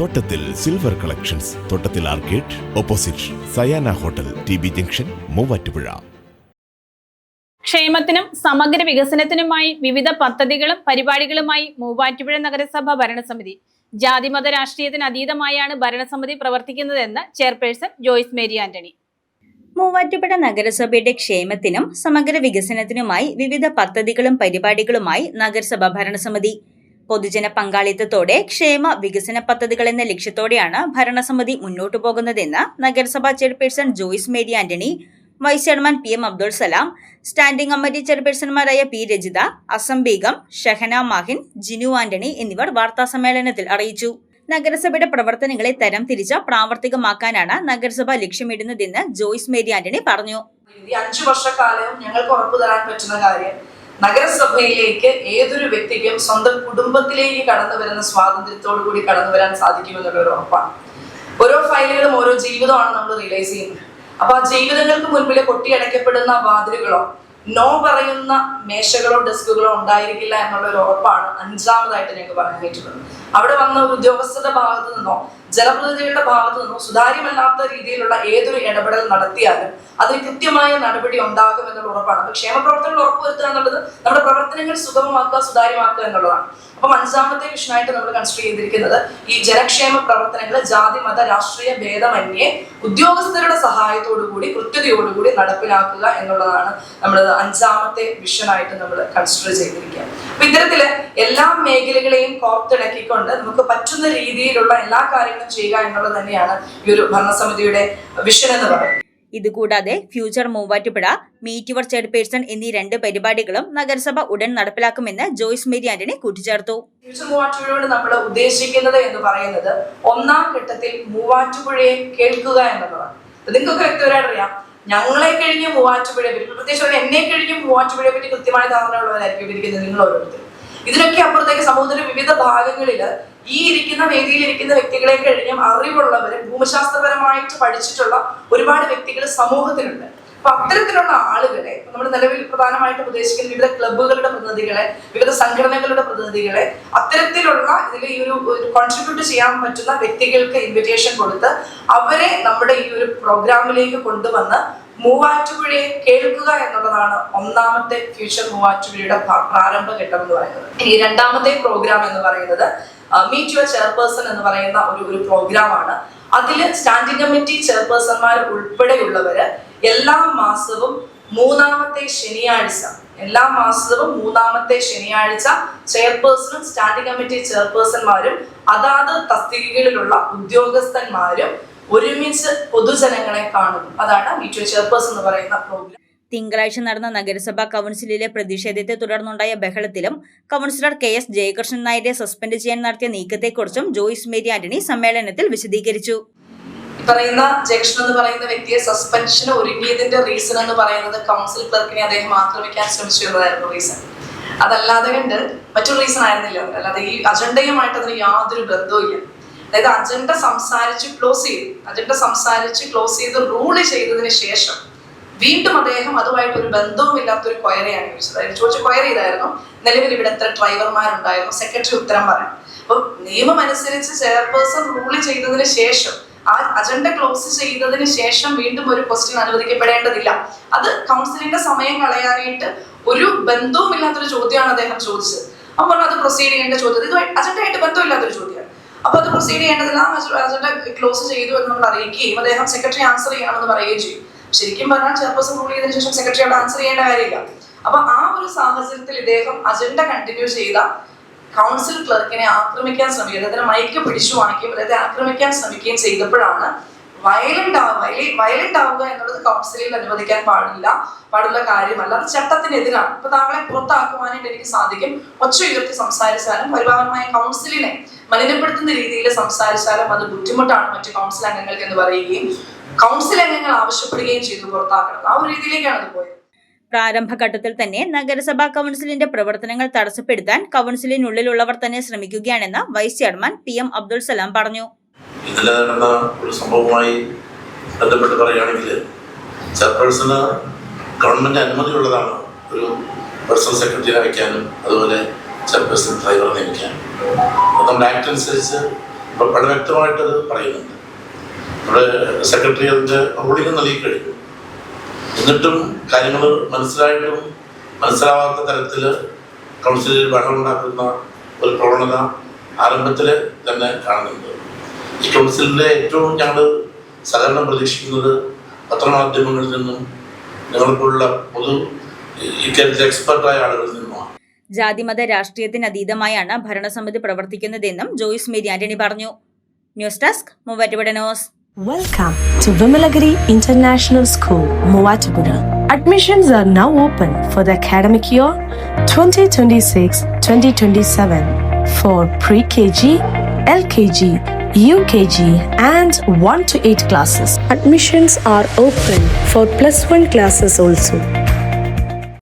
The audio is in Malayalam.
തോട്ടത്തിൽ സിൽവർ കളക്ഷൻസ് തോട്ടത്തിൽ arcade opposite Sayana hotel T B junction Muvattupuzha. ക്ഷേമത്തിനും സമഗ്ര വികസനത്തിനുമായി വിവിധ പദ്ധതികളും പരിപാടികളുമായി മൂവാറ്റുപുഴ നഗരസഭ ഭരണസമിതി. ജാതിമത രാഷ്ട്രീയത്തിന് അതീതമായാണ് ഭരണസമിതി പ്രവർത്തിക്കുന്നതെന്ന് chairperson Joyce Mary Antony. Muvattupuzha നഗരസഭയുടെ ക്ഷേമത്തിനും സമഗ്ര വികസനത്തിനുമായി വിവിധ പദ്ധതികളും പരിപാടികളുമായി നഗരസഭ ഭരണസമിതി. പൊതുജന പങ്കാളിത്തത്തോടെ ക്ഷേമ വികസന പദ്ധതികൾ എന്ന ലക്ഷ്യത്തോടെയാണ് ഭരണസമിതി മുന്നോട്ടു പോകുന്നതെന്ന് നഗരസഭാ chairperson Joyce Mary Antony vice chairman P M Abdul Salam standing committee ചെയർപേഴ്സൺമാരായ P Rajitha Assam Beegum Shahana Mahin Jinu Antony എന്നിവർ വാർത്താസമ്മേളനത്തിൽ അറിയിച്ചു. നഗരസഭയുടെ പ്രവർത്തനങ്ങളെ തരം തിരിച്ച് പ്രാവർത്തികമാക്കാനാണ് നഗരസഭ ലക്ഷ്യമിടുന്നതെന്ന് ജോയിസ് മേരി ആന്റണി പറഞ്ഞു. അഞ്ചു വർഷക്കാലം ഞങ്ങൾക്ക് ഉറപ്പു തരാൻ പറ്റുന്ന കാര്യം നഗരസഭയിലേക്ക് ഏതൊരു വ്യക്തിക്കും സ്വന്തം കുടുംബത്തിലേക്ക് കടന്നു വരുന്ന സ്വാതന്ത്ര്യത്തോടു കൂടി കടന്നു വരാൻ സാധിക്കുമെന്നുള്ള ഒരു ഉറപ്പാണ്. ഓരോ ഫയലുകളും ഓരോ ജീവിതമാണ് നമ്മൾ റിയലൈസ് ചെയ്യുന്നത്. അപ്പൊ ആ ജീവിതങ്ങൾക്ക് മുൻപിൽ കൊട്ടിയടയ്ക്കപ്പെടുന്ന വാതിലുകളോ നോ പറയുന്ന മേശകളോ ഡെസ്കുകളോ ഉണ്ടായിരിക്കില്ല എന്നുള്ള ഒരു ഉറപ്പാണ് അഞ്ചാമതായിട്ട് ഞങ്ങൾക്ക് പറയാൻ പറ്റുന്നത്. അവിടെ വന്ന ഉദ്യോഗസ്ഥരുടെ ഭാഗത്തു നിന്നോ ജനപ്രതിനിധികളുടെ ഭാഗത്തു നിന്നും സുതാര്യമല്ലാത്ത രീതിയിലുള്ള ഏതൊരു ഇടപെടൽ നടത്തിയാലും അതിന് കൃത്യമായ നടപടി ഉണ്ടാകും എന്നുള്ള ഉറപ്പാണ്. അപ്പൊ ക്ഷേമപ്രവർത്തനങ്ങൾ ഉറപ്പുവരുത്തുക എന്നുള്ളത് നമ്മുടെ പ്രവർത്തനങ്ങൾ സുഗമമാക്കുക സുതാര്യമാക്കുക എന്നുള്ളതാണ്. അപ്പം അഞ്ചാമത്തെ വിഷയമായിട്ട് നമ്മൾ കൺസിഡർ ചെയ്തിരിക്കുന്നത് ഈ ജനക്ഷേമ പ്രവർത്തനങ്ങൾ ജാതി മത രാഷ്ട്രീയ ഭേദമന്യേ ഉദ്യോഗസ്ഥരുടെ സഹായത്തോടു കൂടി കൃത്യതയോടുകൂടി നടപ്പിലാക്കുക എന്നുള്ളതാണ് നമ്മൾ അഞ്ചാമത്തെ വിഷനായിട്ട് നമ്മൾ കൺസിഡർ ചെയ്തിരിക്കുക അപ്പൊ ഇത്തരത്തിൽ എല്ലാ മേഖലകളെയും കോർത്തിണക്കിക്കൊണ്ട് നമുക്ക് പറ്റുന്ന രീതിയിലുള്ള എല്ലാ കാര്യങ്ങളും ചെയ്യുക എന്നുള്ളത് തന്നെയാണ് ഈ ഒരു ഭരണസമിതിയുടെ വിഷൻ എന്ന് പറയുന്നത്. ഇതുകൂടാതെ future Muvattupuzha meet your chairperson എന്നീ രണ്ട് പരിപാടികളും നഗരസഭ ഉടൻ നടപ്പിലാക്കുമെന്ന് ജോയ്സ് മേരി ആന്റണി കൂട്ടിച്ചേർത്തു. ഫ്യൂച്ചർ മൂവാറ്റുപുഴയോട് നമ്മൾ ഉദ്ദേശിക്കുന്നത് എന്ന് പറയുന്നത് ഒന്നാം ഘട്ടത്തിൽ മൂവാറ്റുപുഴയെ കേൾക്കുക എന്നുള്ളതാണ്. നിങ്ങൾക്ക് നിങ്ങൾക്കൊക്കെ അറിയാം. ഞങ്ങളെ കഴിഞ്ഞ് മൂവാറ്റുപുഴയെ പറ്റി പ്രത്യേകിച്ച് എന്നെ കഴിഞ്ഞ് മൂവാറ്റുപുഴയെ പറ്റി കൃത്യമായ ധാരണ ഉള്ളവരായിരിക്കും ഇരിക്കുന്നത് നിങ്ങൾ ഓരോരുത്തരും. ഇതിനൊക്കെ അപ്പുറത്തേക്ക് സമൂഹത്തിന്റെ വിവിധ ഭാഗങ്ങളിൽ ഈ ഇരിക്കുന്ന വേദിയിൽ ഇരിക്കുന്ന വ്യക്തികളെ കഴിഞ്ഞും അറിവുള്ളവരും ഭൂമിശാസ്ത്രപരമായിട്ട് പഠിച്ചിട്ടുള്ള ഒരുപാട് വ്യക്തികൾ സമൂഹത്തിനുണ്ട് അപ്പൊ അത്തരത്തിലുള്ള ആളുകളെ നമ്മൾ നിലവിൽ പ്രധാനമായിട്ടും ഉദ്ദേശിക്കുന്ന വിവിധ ക്ലബ്ബുകളുടെ പ്രതിനിധികളെ വിവിധ സംഘടനകളുടെ പ്രതിനിധികളെ അത്തരത്തിലുള്ള ഇതിൽ ഈ ഒരു കോൺട്രിബ്യൂട്ട് ചെയ്യാൻ പറ്റുന്ന വ്യക്തികൾക്ക് ഇൻവിറ്റേഷൻ കൊടുത്ത് അവരെ നമ്മുടെ ഈ ഒരു പ്രോഗ്രാമിലേക്ക് കൊണ്ടുവന്ന് മൂവാറ്റുപുഴയെ കേൾക്കുക എന്നുള്ളതാണ് ഒന്നാമത്തെ ഫ്യൂച്ചർ മൂവാറ്റുപുഴയുടെ പ്രാരംഭ ഘട്ടം എന്ന് പറയുന്നത്. ഇനി രണ്ടാമത്തെ പ്രോഗ്രാം എന്ന് പറയുന്നത് മീറ്റ് യുവർ ചെയർപേഴ്സൺ എന്ന് പറയുന്ന ഒരു ഒരു പ്രോഗ്രാമാണ് അതിൽ സ്റ്റാൻഡിംഗ് കമ്മിറ്റി ചെയർപേഴ്സൺമാർ ഉൾപ്പെടെയുള്ളവര് എല്ലാ മാസവും മൂന്നാമത്തെ ശനിയാഴ്ച എല്ലാ മാസവും മൂന്നാമത്തെ ശനിയാഴ്ച ചെയർപേഴ്സണും സ്റ്റാൻഡിംഗ് കമ്മിറ്റി ചെയർപേഴ്സൺമാരും അതാത് തസ്തികകളിലുള്ള ഉദ്യോഗസ്ഥന്മാരും ഒരുമിച്ച് പൊതുജനങ്ങളെ കാണുന്നു. അതാണ് മീറ്റ് യുവർ എന്ന് പറയുന്ന പ്രോഗ്രാം തിങ്കളാഴ്ച നടന്ന നഗരസഭാ കൗൺസിലിലെ പ്രതിഷേധത്തെ തുടർന്നുണ്ടായ ബഹളത്തിലും കൗൺസിലർ കെ എസ് ജയകൃഷ്ണൻ നായരെ സസ്പെൻഡ് ചെയ്യാൻ നടത്തിയ നീക്കത്തെക്കുറിച്ചും ജോയിസ് മേരി ആന്റണി സമ്മേളനത്തിൽ വിശദീകരിച്ചു. പറയുന്ന ജയകൃഷ്ണൻ എന്ന് പറയുന്ന വ്യക്തിയെ സസ്പെൻഷന് ഒരുങ്ങിയതിന്റെ റീസൺ എന്ന് പറയുന്നത് കൗൺസിൽ ക്ലർക്കിനെ അദ്ദേഹം ആക്രമിക്കാൻ ശ്രമിച്ചു എന്നതായിരുന്നു റീസൺ അതല്ലാതെ കണ്ട് മറ്റൊരു റീസൺ ആയിരുന്നില്ല. അല്ലാതെ ഈ അജണ്ടയുമായിട്ട് അതിന് യാതൊരു ബന്ധവുമില്ല. അതായത് അജണ്ട സംസാരിച്ച് ക്ലോസ് ചെയ്തു. അജണ്ട സംസാരിച്ച് ക്ലോസ് ചെയ്ത് റൂൾ ചെയ്തതിന് ശേഷം വീണ്ടും അദ്ദേഹം അതുമായിട്ട് ഒരു ബന്ധവുമില്ലാത്ത ഒരു ക്വയറിയാണ് ചോദിച്ചത്. അതായത് ചോദിച്ചു ക്വയർ ചെയ്തായിരുന്നു നിലവിൽ ഇവിടെ എത്ര ഡ്രൈവർമാരുണ്ടായിരുന്നു സെക്രട്ടറി ഉത്തരം പറഞ്ഞു അപ്പൊ നിയമം അനുസരിച്ച് ചെയർപേഴ്സൺ റൂൾ ചെയ്തതിന് ശേഷം ആ അജണ്ട ക്ലോസ് ചെയ്തതിന് ശേഷം വീണ്ടും ഒരു ക്വസ്റ്റ്യൻ അനുവദിക്കപ്പെടേണ്ടതില്ല. അത് കൗൺസിലിന്റെ സമയം കളയാനായിട്ട് ഒരു ബന്ധവുമില്ലാത്തൊരു ചോദ്യമാണ് അദ്ദേഹം ചോദിച്ചത്. അപ്പൊ പറഞ്ഞു അത് പ്രൊസീഡ് ചെയ്യേണ്ട ചോദ്യം. ഇത് അജണ്ടയായിട്ട് ബന്ധമില്ലാത്തൊരു ചോദ്യമാണ്. അപ്പൊ അത് പ്രൊസീഡ് ചെയ്യേണ്ടതെല്ലാം. അജണ്ട ക്ലോസ് ചെയ്തു എന്ന് നമ്മൾ അറിയിക്കുകയും അദ്ദേഹം സെക്രട്ടറി ആൻസർ ചെയ്യണമെന്ന് പറയുകയും ചെയ്യും. ശരിക്കും പറഞ്ഞാൽ ചെയർപേഴ്സൺ റൂൾ ചെയ്തതിനു ശേഷം സെക്രട്ടറി അവിടെ ആൻസർ ചെയ്യേണ്ട കാര്യമില്ല. അപ്പൊ ആ ഒരു സാഹചര്യത്തിൽ ഇദ്ദേഹം അജണ്ട കണ്ടിന്യൂ ചെയ്ത കൗൺസിൽ ക്ലർക്കിനെ ആക്രമിക്കാൻ ശ്രമിക്കുകയും അദ്ദേഹത്തിന് മൈക്ക് പിടിച്ചു വാങ്ങിക്കുകയും അദ്ദേഹത്തെ ആക്രമിക്കാൻ ശ്രമിക്കുകയും ചെയ്തപ്പോഴാണ് വയലന്റ് ആവുക. വയലന്റ് ആവുക എന്നുള്ളത് കൗൺസിലിൽ അനുവദിക്കാൻ പാടില്ല. പാടുള്ള കാര്യമല്ല. അത് ചട്ടത്തിനെതിരാണ്. ഇപ്പൊ താങ്കളെ പുറത്താക്കുവാനായിട്ട് എനിക്ക് സാധിക്കും. ഒച്ച ഉയർത്തി സംസാരിച്ചാലും പരിഭാഗമായ കൗൺസിലിനെ മലിനപ്പെടുത്തുന്ന രീതിയിൽ സംസാരിച്ചാലും അത് ബുദ്ധിമുട്ടാണ് മറ്റു കൗൺസിൽ അംഗങ്ങൾക്ക് എന്ന് പറയുകയും കൗൺസിൽ അംഗങ്ങൾ ആവശ്യപ്പെടുകയും ചെയ്തു പുറത്താക്കണം ആ ഒരു രീതിയിലേക്കാണ് അത് പോയത്. പ്രാരംഭഘട്ടത്തിൽ തന്നെ നഗരസഭാ കൗൺസിലിന്റെ പ്രവർത്തനങ്ങൾ തടസ്സപ്പെടുത്താൻ കൗൺസിലിനുള്ളിലുള്ളവർ തന്നെ ശ്രമിക്കുകയാണെന്ന് vice chairman P M Abdul Salam പറഞ്ഞു. ഇന്നലെ നടന്ന ഒരു സംഭവവുമായി ബന്ധപ്പെട്ട് പറയുകയാണെങ്കിൽ ചെയർപേഴ്സണ് ഗവൺമെന്റ് അനുമതിയുള്ളതാണ് ഒരു പേഴ്സണൽ സെക്രട്ടറിയെ വയ്ക്കാനും അതുപോലെ ചെയർപേഴ്സൺ ഡ്രൈവറെ നിയമിക്കാനും അത് നമ്മുടെ ആക്ട് അനുസരിച്ച് ഇപ്പോൾ വളരെ വ്യക്തമായിട്ടത് പറയുന്നുണ്ട്. നമ്മുടെ സെക്രട്ടറി അതിന്റെ റൂളിംഗ് നൽകി കഴിഞ്ഞു എന്നിട്ടും കാര്യങ്ങൾ മനസ്സിലായിട്ടും മനസ്സിലാവാത്ത തരത്തിൽ കൗൺസിലിൽ ബഹളമുണ്ടാക്കുന്ന ഒരു പ്രവണത ആരംഭത്തിൽ തന്നെ കാണുന്നുണ്ട്. കൗൺസിലിന്റെ ഏറ്റവും ഞങ്ങൾ സഹകരണം പ്രതീക്ഷിക്കുന്നത് പത്രമാധ്യമങ്ങളിൽ നിന്നും നിങ്ങൾക്കുള്ള പൊതു ഇക്കാര്യത്തിൽ എക്സ്പെർട്ടായ ആളുകളിൽ നിന്നുമാണ്. ജാതിമത രാഷ്ട്രീയത്തിന് അതീതമായാണ് ഭരണസമിതി പ്രവർത്തിക്കുന്നതെന്നും ജോയിസ് മേരി ആന്റണി പറഞ്ഞു. News desk Muvattupuzha news. Welcome to Vimalagiri international school Muvatupura. Admissions are now open for the academic year 2026-2027 for pre-KG, LKG, UKG and 1 to 8 classes. Admissions are open for plus 1 classes also.